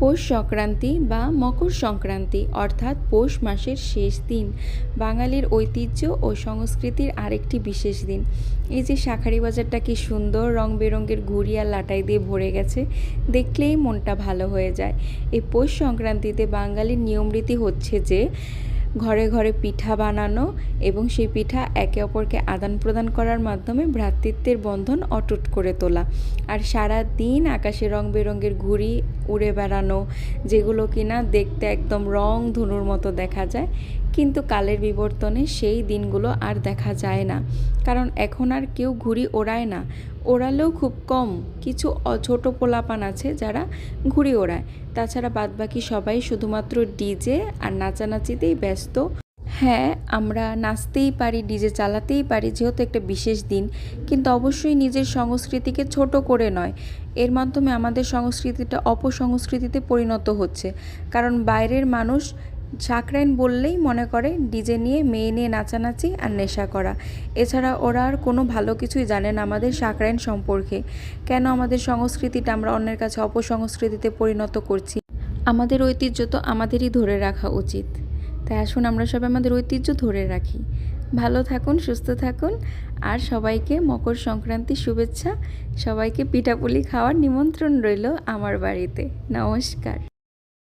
পৌষ সংক্রান্তি বা মকর সংক্রান্তি অর্থাৎ পৌষ মাসের শেষ দিন বাঙালির ঐতিহ্য ও সংস্কৃতির আরেকটি বিশেষ দিন। এই যে শাঁখারি বাজারটা কি সুন্দর রং বেরঙের ঘুড়ি আর লাটাই দিয়ে ভরে গেছে, দেখলেই মনটা ভালো হয়ে যায়। এই পৌষ সংক্রান্তিতে বাঙালির নিয়মরীতি হচ্ছে যে ঘরে ঘরে পিঠা বানানো এবং সেই পিঠা একে অপরকে আদান প্রদান করার মাধ্যমে ভ্রাতৃত্বের বন্ধন অটুট করে তোলা। আর সারা দিন আকাশে রং বেরঙের ঘুড়ি উড়ে বেড়ানো, যেগুলো কিনা দেখতে একদম রং ধনুর মতো দেখা যায় কিন্তু কালের বিবর্তনে সেই দিনগুলো আর দেখা যায় না। কারণ এখন আর কেউ ঘুড়ি ওড়ায় না। ওড়ালেও খুব কম। কিছু ছোট পোলাপান আছে যারা ঘুড়ি ওড়ায়। তাছাড়া বাদবাকি সবাই শুধুমাত্র ডিজে আর নাচানাচিতেই ব্যস্ত। হ্যাঁ আমরা নাচতেই পারি, ডিজে চালাতেই পারি, যেহেতু একটা বিশেষ দিন। কিন্তু অবশ্যই নিজের সংস্কৃতিকে ছোট করে নয়। এর মাধ্যমে আমাদের সংস্কৃতিটা অপসংস্কৃতিতে পরিণত হচ্ছে। কারণ বাইরের মানুষ সাকরাইন বললেই মনে করে, ডিজে নিয়ে, মেয়ে নিয়ে নাচানাচি আর নেশা করা। এছাড়া ওরা আর কোনো ভালো কিছুই জানে না আমাদের সাকরাইন সম্পর্কে। কেন আমাদের সংস্কৃতিটা আমরা অন্যের কাছে অপসংস্কৃতিতে পরিণত করছি? আমাদের ঐতিহ্য তো আমাদেরই ধরে রাখা উচিত। তাই আসুন আমরা সবাই আমাদের ঐতিহ্য ধরে রাখি। ভালো থাকুন, সুস্থ থাকুন আর সবাইকে মকর সংক্রান্তির শুভেচ্ছা। সবাইকে পিঠাপুলি খাওয়ার নিমন্ত্রণ রইল আমার বাড়িতে। নমস্কার।